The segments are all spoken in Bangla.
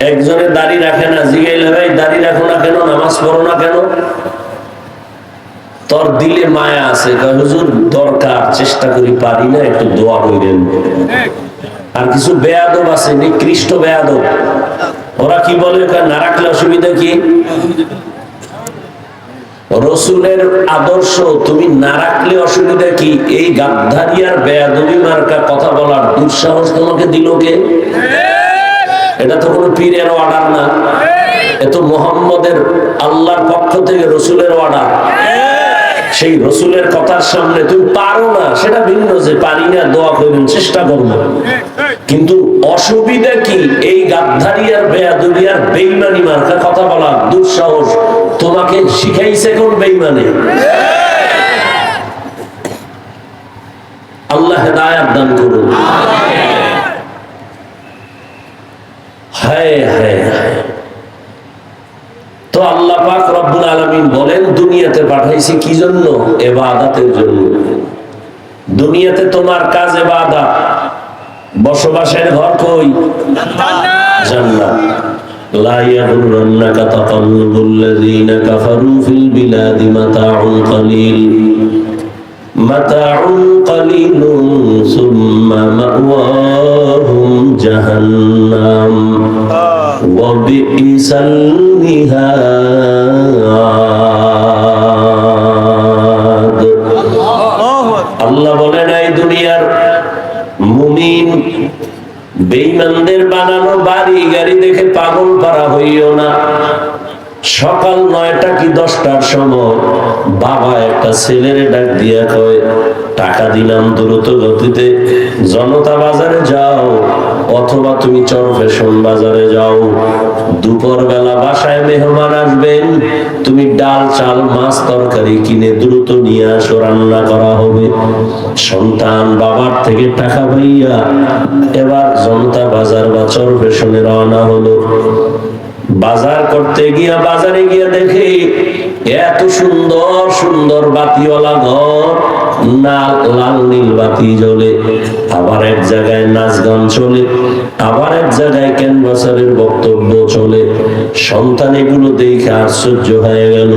একজনে দাড়ি রাখে না, জিগাইলে ভাই দাড়ি রাখো না কেন? নামাজ পড়ো না কেন? তোর দিলে মায়া আছে। হুজুর, দরকার, চেষ্টা করি, পারি না, একটু দোয়া করেন আর কিছু বেয়াদব আছে, নিকৃষ্ট বেয়াদব। ওরা কি বলে? না রাখলে অসুবিধা কি? রসুলের আদর্শ, তুমি না রাখলে অসুবিধা কি? এই গাদ্ধারিয়ার বেয়াদবি মার্কা কথা বলার দুঃসাহস তোমাকে দিল কে? এটা তো কোনো পীরের অর্ডার না। এ তো মোহাম্মদের আল্লাহর পক্ষ থেকে রসুলের অর্ডার সেই রসুলের কথার সামনে তুমি পারো না, সেটা ভিন্ন যে পারি না, দোয়া করুন চেষ্টা করব। কিন্তু অসুবিধা কি? এই গাদ্ধারিয়ার বেয়াদুরিয়ার বেইমানি মার্কা কথা বলার দুঃসাহস। তোমাকে শিখাইছে কোন বেইমানে? আল্লাহ হেদায়াত দান করুন। হায় হায় হায় তো আল্লাহ পাক রব্বুল আলামিন বলেন দুনিয়াতে পাঠাইছি কি জন্য এবাদাতের জন্য দুনিয়াতে তোমার কাজ এবাদাত বসবাসের ঘর কই জান্নাত لا يغرنك تقلب الذين كفروا في البلاد متاع قليل متاع قليل ثم مأواهم جهنم وبئس المهاد আল্লাহ বলেন এই দুনিয়ার মুমিন বেঈমানদের বানানো বাড়ি গাড়ি দেখে পাগল পারা হইও না সকাল নয়টা কি দশটার সময় বাবা একটা ছেলের ডাক দিয়া কয়, টাকা দিলাম দ্রুত গতিতে, জনতা বাজারে যাও, অথবা তুমি চর ফ্যাশন বাজারে যাও। দুপুর বেলা বাসায় মেহমান আসবেন, তুমি ডাল, চাল, মাছ, তরকারি কিনে দ্রুত নিয়ে আসো, রান্না করা হবে। সন্তান বাবার থেকে টাকা পাইয়া এবার জনতা বাজার বা চর ফ্যাশনে রওনা হলো। বাজার করতে গিয়া বাজারে গিয়া দেখে, এত সুন্দর সুন্দর বাতিওয়ালা ঘর, লাল নীল বাতি জ্বলে। আবার এক জায়গায় নাচ গান চলে, আবার এক জায়গায় ক্যানভাসারের বক্তব্য চলে। সন্তান এগুলো দেখে আশ্চর্য হয়ে গেল।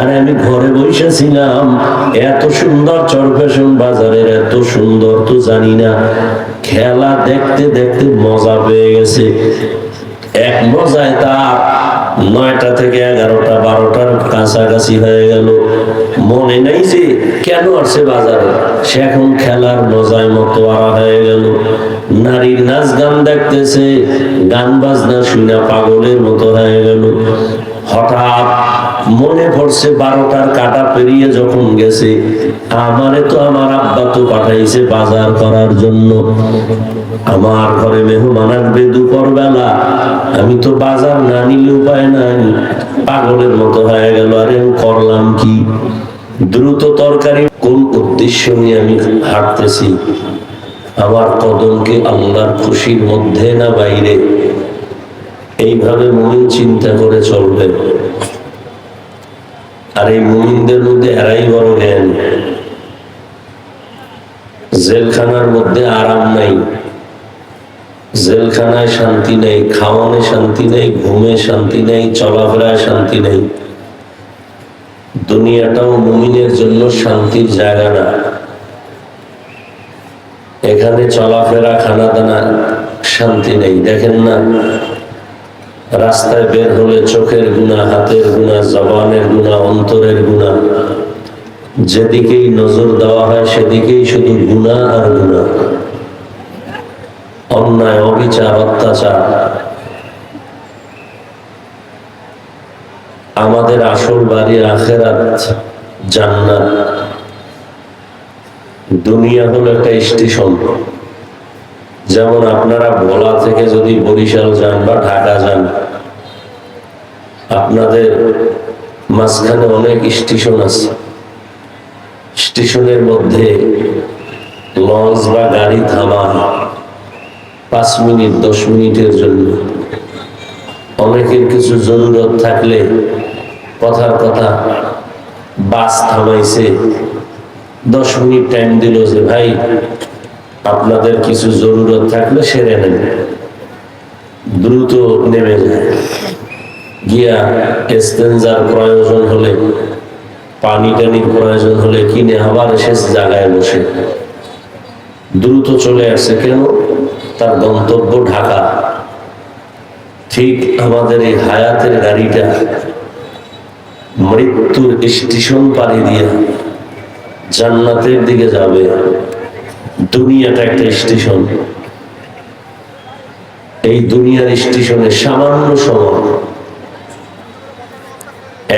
আরে আমি ঘরে বসেছিলাম এত সুন্দর চরফেশন বাজারের, এত সুন্দর তো জানি না। খেলা দেখতে দেখতে মজা পেয়ে গেছে। এক মজায় তার নয়টা থেকে এগারোটা, বারোটার কাছাকাছি হয়ে গেল। মনে নেই যে কেন আসছে বাজারে। সে এখন খেলার মজায় মতো আড়া হয়ে গেল। নারীর নাচ গান দেখতেছে, গান বাজনা শুনে পাগলের মতো হয়ে গেল। হঠাৎ মনে পড়ছে বারোটার কাটা পেরিয়ে যখন গেছে, আমারে তো আমার আব্বা তো পাঠাইছে বাজার করার জন্য। আমার ঘরে মেহমান আসবে দুপুর বেলা আমি তো বাজার না নিলে উপায় নাই। পাগলের মতো হয়ে গেল, আরে করলাম কি? দ্রুত তরকারি কোন উদ্দেশ্য নিয়ে আমি হাঁটতেছি? আমার কদমকে আল্লাহর খুশির মধ্যে না বাইরে? এইভাবে মুমিন চিন্তা করে চলবে। আর এই মুমিনদের মধ্যে এরাই বড় জ্ঞান। জেলখানার মধ্যে আরাম নাই। জেলখানায় শান্তি নেই, খাওয়ানে শান্তি নেই, ঘুমে শান্তি নেই, চলাফেরায় শান্তি নেই। দুনিয়াটাও মুমিনের জন্য শান্তির জায়গা না। এখানে চলাফেরা খানা দানা শান্তি নেই। দেখেন না রাস্তায় বের হলে চোখের গুণা, হাতের গুণা, জবানের গুণা, অন্তরের গুণা। যেদিকেই নজর দেওয়া হয়, সেদিকেই শুধু গুণা আর গুণা। অন্যায়, অবিচার, অত্যাচার। আমাদের আসল বাড়ি আখেরাত, জান্নাত। দুনিয়া হলো একটা স্টেশন যেমন আপনারা ভোলা থেকে যদি বরিশাল যান বা ঢাকা যান, আপনাদের মাঝখানে অনেক স্টেশন আছে। স্টেশনের মধ্যে লঞ্চ বা গাড়ি থামা পাঁচ মিনিট, দশ মিনিটের জন্য। অনেকের কিছু জরুরত থাকলে কথার কথা, বাস থামাইছে। দশ মিনিট টাইম দিল যে, ভাই আপনাদের কিছু জরুরত থাকলে সেরে নেন। দ্রুত নেমে যায়। গিয়া এস্তেঞ্জার প্রয়োজন হলে পানি টানির প্রয়োজন হলে কিনে আবার এসে জায়গায় বসে। দ্রুত চলে আসছে কেন? তার গন্তব্য ঢাকা। ঠিক আমাদের এই হায়াতের গাড়িটা মৃত্যুর স্টেশন পাড়ি দিয়ে জান্নাতের দিকে যাবে। দুনিয়াটা একটা স্টেশন। এই দুনিয়ার স্টেশনে সামান্য সময়,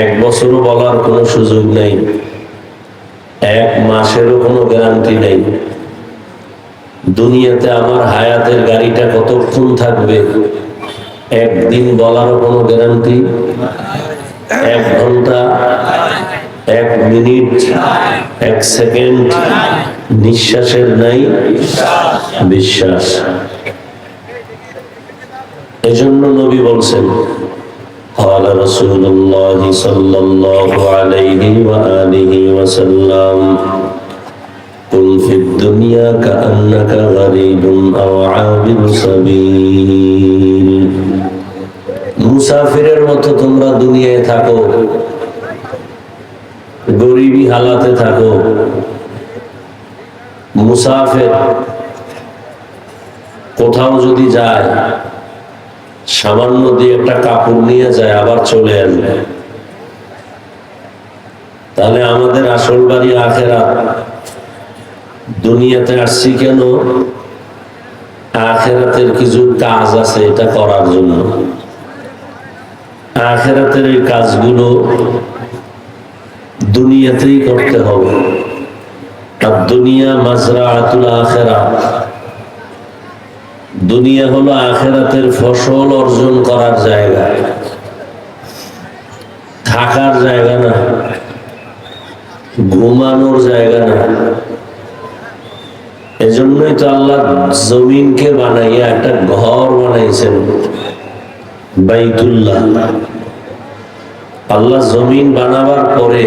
এক বছরও বলার কোনো সুযোগ নেই, এক মাসেরও কোনো গ্যারান্টি নেই। দুনিয়াতে আমার হায়াতের গাড়িটা কতক্ষণ থাকবে, একদিন বলারও কোনো গ্যারান্টি এক ঘণ্টা, এক মিনিট, এক সেকেন্ড? নিঃশ্বাসের নাই বিশ্বাস এজন্য নবী বলছেন قال رسول الله صلى الله عليه وآله وسلم كن في الدنيا كأنك غريب أو عابر سبيل মুসাফিরের মতো তোমরা দুনিয়ায় থাকো গরিবী হালাতে থাকো মুসাফির কোথাও যদি যায়, সামান্য দিয়ে একটা কাপড় নিয়ে যায়, আবার চলে আসবে। তাহলে আমাদের আসল বাড়ি আখেরা দুনিয়াতে আসছি কেন? আখেরাতের কিছু কাজ আছে এটা করার জন্য। আখেরাতের এই কাজগুলো দুনিয়াতেই করতে হবে। দুনিয়া দুনিয়া হলো আখেরাতের ফসল অর্জন করার জায়গা। থাকার জায়গা না। ঘুমানোর জায়গা না। এজন্যই তো আল্লাহ জমিনকে বানাইয়া একটা ঘর বানাইছেন, বাইতুল্লাহ। আল্লাহ জমিন বানাবার পরে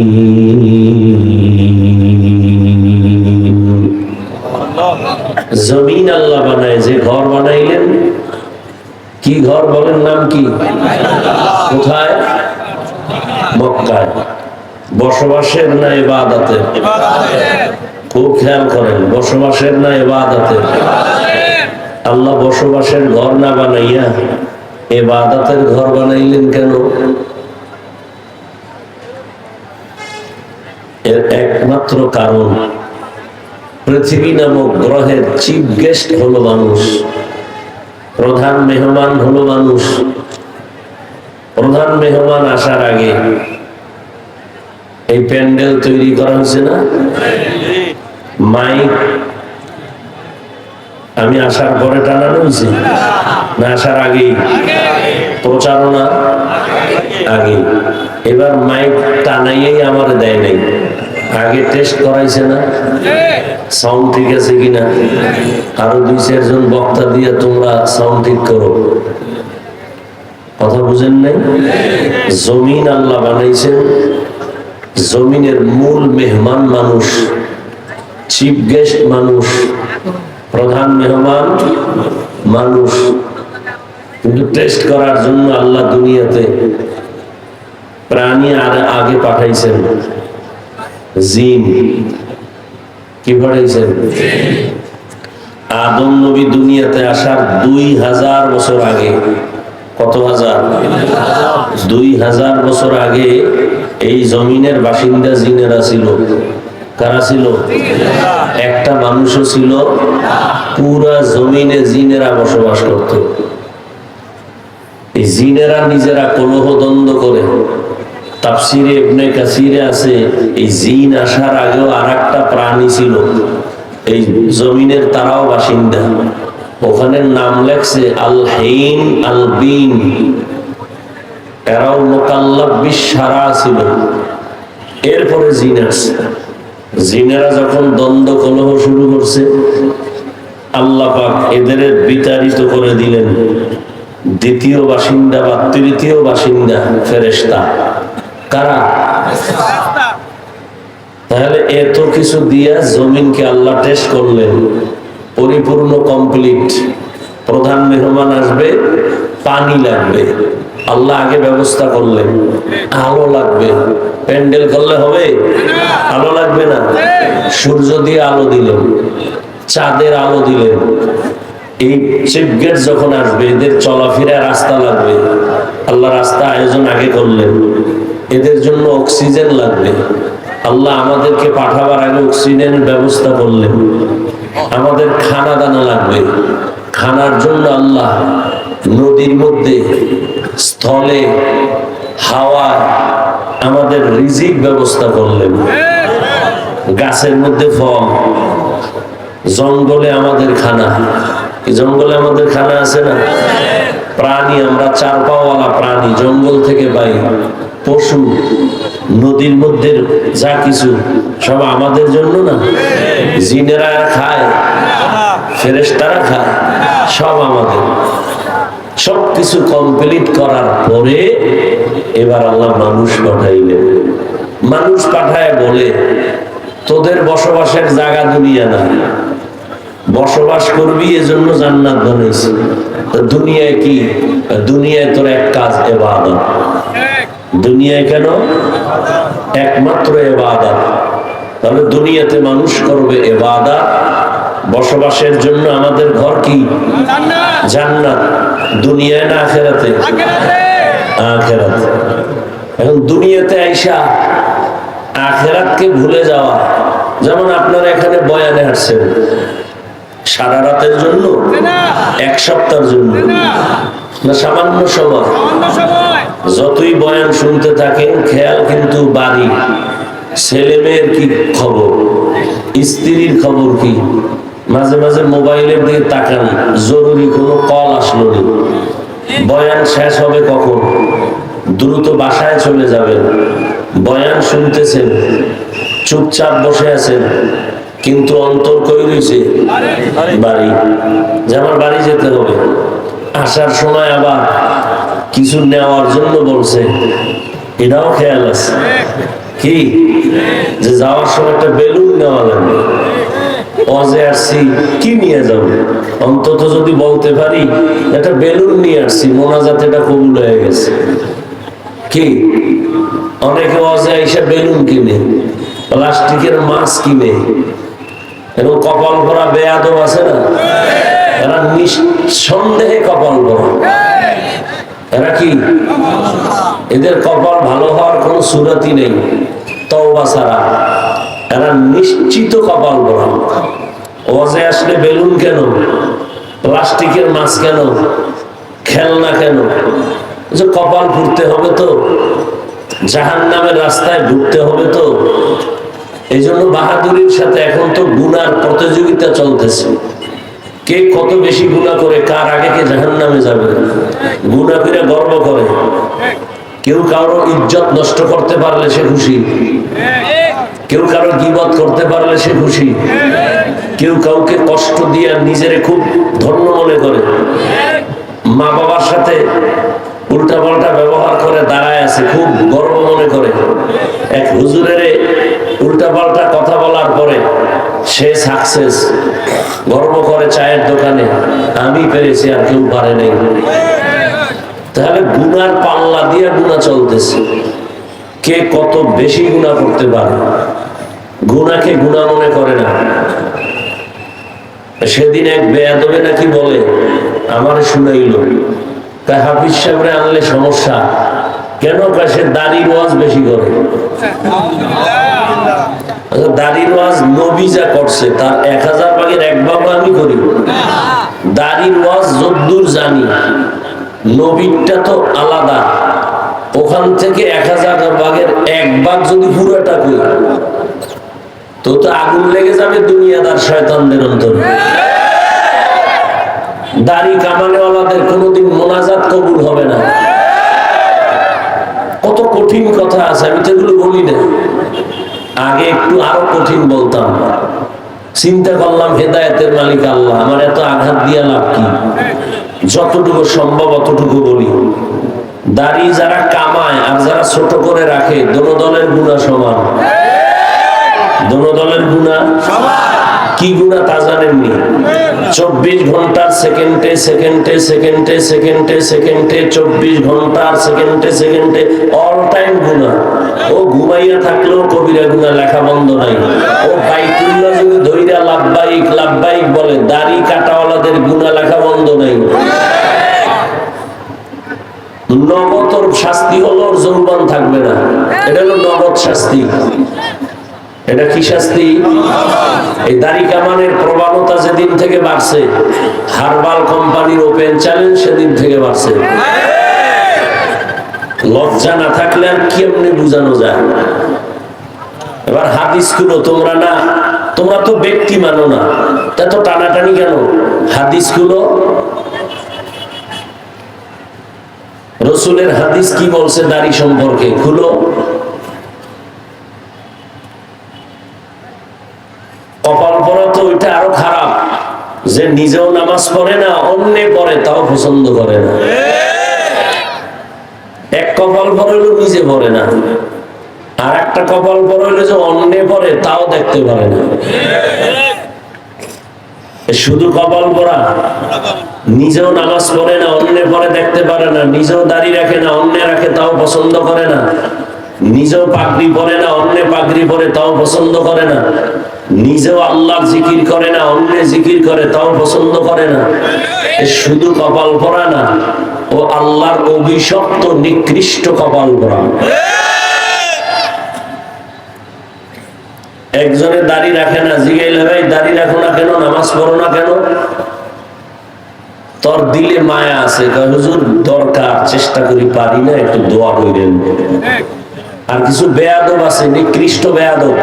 জমিন আল্লাহ বানায়, যে ঘর বানাইলেন, কি ঘর বলেন নাম কি? আল্লাহ বসবাসের ঘর না বানাইয়া এবাদাতের ঘর বানাইলেন কেন? এর একমাত্র কারণ পৃথিবী নামক গ্রহের চিফ গেস্ট হলো মানুষ, প্রধান মেহমান হলো মানুষ। প্রধান মেহমান আসার আগে এই প্যান্ডেল তৈরি করা হয়েছে না? মাইক। আমি আসার পরে টানানো হয়েছে? না, আসার আগেই। প্রচারণা আগে এবার মাইক টানাইয়েই আমার দেয় নাই। আগে টেস্ট করাইছে না? সাউন্ড ঠিক আছে কিনা? আরও দুই, চারজন বক্তা দিয়ে তোমরা সাউন্ড ঠিক করো। কথা বুঝেন নাই? জমিন আল্লাহ বানাইছেন। জমিনের মূল মেহমান মানুষ চিফ গেস্ট মানুষ, প্রধান মেহমান মানুষ। কিন্তু টেস্ট করার জন্য আল্লাহ দুনিয়াতে প্রাণী আর আগে পাঠাইছেন। জিন। কি পাঠাইছেন আদম নবী দুনিয়াতে আসার দুই হাজার বছর আগে, কত হাজার? দুই হাজার বছর আগে এই জমিনের বাসিন্দা জিনেরা ছিল। কারা ছিল? একটা মানুষও ছিল। পুরা জমিনে জিনেরা বসবাস করত। এই জিনেরা নিজেরা কলহ দ্বন্দ্ব করে। তাফসিরে ইবনে কাসিরে আছে, এই জিন আসার আগেও আর একটা প্রাণী ছিল। এই জমিনের তারাও বাসিন্দা। ওখানে নাম লেখছে আল হেইন আল বিন এরাও মোকাল্লাব সারা ছিল। এরপরে জিন আসছে জিনেরা যখন দ্বন্দ্ব কলহ শুরু করছে, আল্লাহ পাক এদের বিতাড়িত করে দিলেন। দ্বিতীয় বাসিন্দা বা তৃতীয় বাসিন্দা ফেরেস্তা তাহলে এত কিছু দিয়া জমিনকে আল্লাহ টেস্ট করলেন। পরিপূর্ণ কমপ্লিট প্রধান মেহমান আসবে, পানি লাগবে। আল্লাহ আগে ব্যবস্থা করলেন। আলো লাগবে। প্যান্ডেল করলে হবে? আলো লাগবে না? সূর্য দিয়ে আলো দিলেন। চাঁদের আলো দিলেন। এই চিফ গেট যখন আসবে, এদের চলাফেরা রাস্তা লাগবে। আল্লাহ রাস্তা আয়োজন আগে করলেন। এদের জন্য অক্সিজেন লাগবে। আল্লাহ আমাদেরকে পাঠাবার আগে অক্সিজেনের ব্যবস্থা করলেন। আমাদের খানা দানা লাগবে। খানার জন্য আল্লাহ নদীর মধ্যে, স্থলে হাওয়া আমাদের রিজিক ব্যবস্থা করলেন। গাছের মধ্যে ফল। জঙ্গলে আমাদের খানা। জঙ্গলে আমাদের খানা আছে না? প্রাণী, আমরা চার পাওয়ালা প্রাণী, জঙ্গল থেকে পাই পশু, নদীর মধ্যে যা কিছু, সব আমাদের জন্য না? জিনেরা খায় ফেরেস্তারা খায়, সব আমাদের। সব কিছু কমপ্লিট করার পরে এবার আল্লাহ মানুষ পাঠাইলেন। মানুষ পাঠায় বলে, তোদের বসবাসের জায়গা দুনিয়া না। বসবাস করবি, এজন্য জান্নাত বানাইছি। দুনিয়ায় কি? দুনিয়ায় তোর এক কাজ, এবাদত। দুনিয়ায় কেন? একমাত্র এবাদত। তাহলে দুনিয়াতে মানুষ করবে এবাদত। বসবাসের জন্য আমাদের ঘর কি? জান্নাত। দুনিয়ায় না আখেরাতে? আখেরাতে। এখন দুনিয়াতে আইসা আখেরাতকে ভুলে যাওয়া। যেমন আপনারা এখানে বয়ানে আসছেন সারা রাতের জন্য? এক সপ্তাহের জন্য? না সামান্য সময়। যতই বয়ান শুনতে থাকেন খেয়াল কিন্তু বাড়ি। ছেলে মেয়ের কি খবর? স্ত্রীর খবর কি? মাঝে মাঝে মোবাইলের দিকে তাকান। জরুরি কোনো কল আসলো নি। বয়ান শেষ হবে কখন? দ্রুত বাসায় চলে যাবেন। বয়ান শুনতেছেন। চুপচাপ বসে আছেন। কিন্তু অন্তর কই রয়েছে বাড়ি। যে আমার বাড়ি যেতে হবে। আসার সময় আবার কিছু নেওয়ার জন্য বলছে। এটাও খেয়াল আছে। কি? যে যাওয়ার সময় একটা বেলুন নেওয়া লাগবে। অজে আসছি কি নিয়ে যাব? অন্তত যদি বলতে পারি একটা বেলুন নিয়ে আসছি মোনাজাতে এটা কবুল হয়ে গেছে। কি? অনেকে অজে এসে বেলুন কিনে প্লাস্টিকের মাছ কিনে এবং কপাল ভরা বেয়াদব আছে না? এরা নিঃসন্দেহে কপাল ভরা। এরা কি? এদের কপাল ভালো হওয়ার কোন সুরতি নেই। তওবা ছাড়া। এরা নিশ্চিত কপাল ভরা। ওয়াজে আসলে বেলুন কেন? প্লাস্টিকের মাছ কেন? খেলনা কেন? যে কপাল ফুটতে হবে তো। জাহান নামের রাস্তায় ঢুকতে হবে তো। এই জন্য বাহাদুরির সাথে এখন তো গুনার প্রতিযোগিতা চলতেছে। কে কত বেশি গুণা করে, কার আগে কে জাহান নামে যাবে? গুণা করে গর্ব করে। কেউ কারও ইজ্জত নষ্ট করতে পারলে সে খুশি। কেউ কারও গিবত করতে পারলে সে খুশি। কেউ কাউকে কষ্ট দিয়ে নিজেরে খুব ধন্য মনে করে। মা বাবার সাথে উল্টা পাল্টা ব্যবহার করে দাঁড়ায় আছে, খুব গর্ব মনে করে। এক হুজুরের উল্টা পাল্টা কথা বলার পরে সে সাকসেস গর্ব করে চায়ের দোকানে, আমি পেরেছি আর কেউ পারে নাই। তাহলে গুনার পাল্লা দিয়ে গুণা চলতেছে। কে কত বেশি গুণা করতে পারে? গুনাকে গুণা মনে করে না। সেদিন এক বেয়াদবে নাকি বলে, আমার শুনাইল। তাই হাফিজ সাহেবরে আনলে সমস্যা। কেন? সে দাড়ির ওয়াজ বেশি করে। আচ্ছা, দাড়ির ওয়াজ নবী যা করছে তার এক হাজার এক ভাগ আমি করি। দাড়ির ওয়াজ জানি নবীরটা তো আলাদা। ওখান থেকে এক হাজার ভাগের এক ভাগ যদি পুরোটা করি তো তো আগুন লেগে যাবে দুনিয়াদার শয়তানদের অন্তরে। দাড়ি কামানেওয়ালাদের কোনোদিন মোনাজাত কবুল হবে না। কত কঠিন কথা আছে, আমি তো এগুলো বলি না আগে একটু আরও কঠিন বলতাম। চিন্তা করলাম, হেদায়েতের মালিক আল্লাহ, আমার এত আঘাত দিয়া লাভ কি? যতটুকু সম্ভব অতটুকু বলি। দাড়ি যারা কামায় আর যারা ছোট করে রাখে, দোনো দলের গুণা সমান। দোনো দলের গুণা কি গুণা তা জানেননি? চব্বিশ ঘণ্টার সেকেন্ডে সেকেন্ডে সেকেন্ডে সেকেন্ডে সেকেন্ডে, চব্বিশ ঘণ্টার সেকেন্ডে সেকেন্ডে অল টাইম গুণা। ও ঘুমাইয়া থাকলেও কবিরা গুণা লেখা বন্ধ নাই। ও বাইতুল্লাহ যদি ধৈরা লাভবাহিক লাভবাহিক বলে, দাড়ি কাটাওয়ালাদের গুণা লেখা বন্ধ নাই। নগদর শাস্তি হলো যৌবন থাকবে না। এটা হলো নগদ শাস্তি। এটা কি শাস্তি? এই দাড়ি কামানের প্রবণতা যেদিন থেকে বাড়ছে, হারবাল কোম্পানির ওপেন চ্যালেঞ্জ সেদিন থেকে বাড়ছে। লজ্জা না থাকলে আর কেমনে বুঝানো যায়? এবার হাদিসগুলো তোমরা না, তোমরা তো ব্যক্তি মানো না, তা তো টানাটানি কেন? হাদিসগুলো রসুলের হাদিস কি বলছে দাড়ি সম্পর্কে? খুলো। কপাল তো ওইটা আরও খারাপ। যে নিজেও নামাজ পড়ে না তাও পছন্দ করে না। এক কপাল নিজে না। আর একটা কপাল যে তাও দেখতে পারে না। শুধু কপাল পরা। নিজেও নামাজ পড়ে না, অন্যে পরে দেখতে পারে না। নিজেও দাড়ি রাখে না, অন্য রাখে, তাও পছন্দ করে না। নিজেও পাগড়ি পরে না, অন্য পাগড়ি পরে, তাও পছন্দ করে না। নিজেও আল্লাহর জিকির করে না, অন্য জিকির করে, তাও পছন্দ করে না। শুধু কপাল পরা না, ও আল্লাহর অভিশপ্ত, নিকৃষ্ট কপাল পরা। একজনে দাড়ি রাখে না, জিগাইলে ভাই দাড়ি রাখো না কেন, নামাজ পড়ো না কেন? তোর দিলে মায়া আছে হুজুর, দরকার, চেষ্টা করি, পারি না, একটু দোয়া করেন আর কিছু বেয়াদব আছে, নিকৃষ্ট বেয়াদব।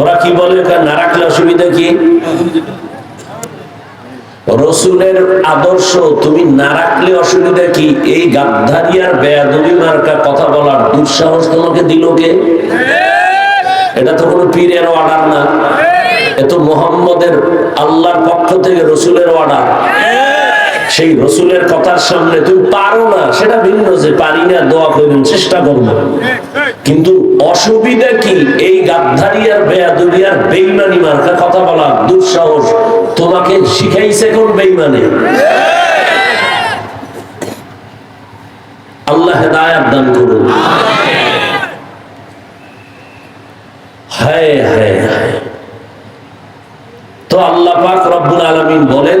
ওরা কি বলে না রাখলে অসুবিধা কি? রসুলের আদর্শ, তুমি না রাখলে অসুবিধা কি? এই গাদ্ধারিয়ার বেয়াদবি মার্কা কথা বলার দুঃসাহস তোমাকে দিল কে? এটা তো কোনো পীরের অর্ডার না। এ তো মোহাম্মদের আল্লাহর পক্ষ থেকে রসুলের অর্ডার সেই রসুলের কথার সামনে তুমি পারো না, সেটা ভিন্ন যে পারি না, দোয়া করবেন, চেষ্টা করব। কিন্তু অসুবিধা কি? এই গাদ্ধারিয়ার বেয়াদুরিয়ার বেইমানি মার্কা কথা বলা দুঃসাহস। তোমাকে শিখাইছে কোন বেইমানে? আল্লাহ হেদায়াত দান করুন। হায় হায় হায়। তো আল্লাহ পাক রব্বুল আলামিন বলেন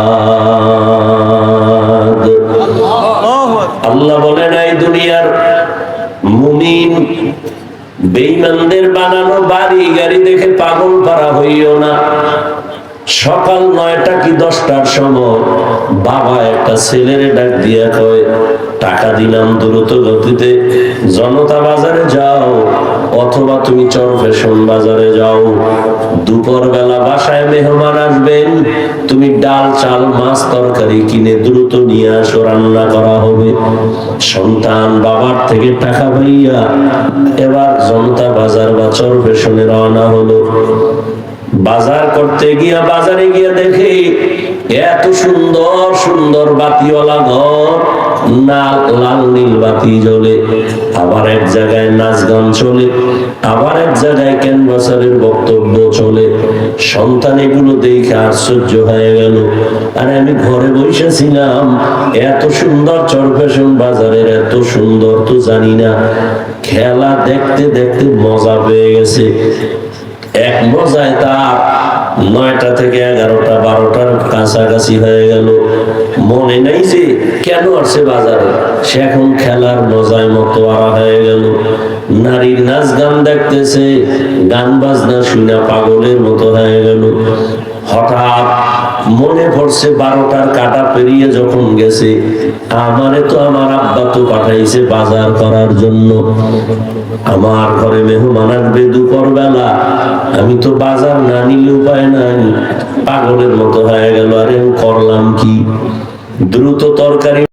পারা হইও না। সকাল নয়টা কি দশটার সময় বাবা একটা ছেলের ডাক দিয়া কয়, টাকা দিলাম দ্রুত গতিতে, জনতা বাজারে যাও, অথবা তুমি চর ফ্যাশন বাজারে যাও। দুপুর বেলা বাসায় মেহমান আসবেন, তুমি ডাল, চাল, মাছ, তরকারি কিনে দ্রুত নিয়ে আসো, রান্না করা হবে। সন্তান বাবার থেকে টাকা পাইয়া এবার জনতা বাজার বা চর ফ্যাশনে রওনা হলো। বাজার করতে গিয়া বাজারে গিয়া দেখে, এত সুন্দর সুন্দর বাতিওয়ালা ঘর না লাল নীল বাতি জ্বলে। আবার এক জায়গায় নাচ গান চলে, আবার এক জায়গায় ক্যানভাসারের বক্তব্য চলে। সন্তান এগুলো দেখে আশ্চর্য হয়ে গেল। আরে আমি ঘরে বসেছিলাম এত সুন্দর চরফেশন বাজারের, এত সুন্দর তো জানি না। খেলা দেখতে দেখতে মজা পেয়ে গেছে। এক মজায় তার নয়টা থেকে এগারোটা, বারোটার কাছাকাছি হয়ে গেল। মনে নেই যে কেন আসছে বাজারে। সে এখন খেলার মজায় মতো আরা হয়ে গেল। নারীর নাচ গান দেখতেছে, গান বাজনা শুনে পাগলের মতো হয়ে গেল। হঠাৎ মনে পড়ছে বারোটার কাটা পেরিয়ে যখন গেছে আমারে তো আমার আব্বা তো পাঠাইছে বাজার করার জন্য। আমার ঘরে মেহমান আসবে দুপুর বেলা আমি তো বাজার না নিলে উপায় নাই। পাগলের মতো হয়ে গেল, আরে করলাম কি? দ্রুত তরকারি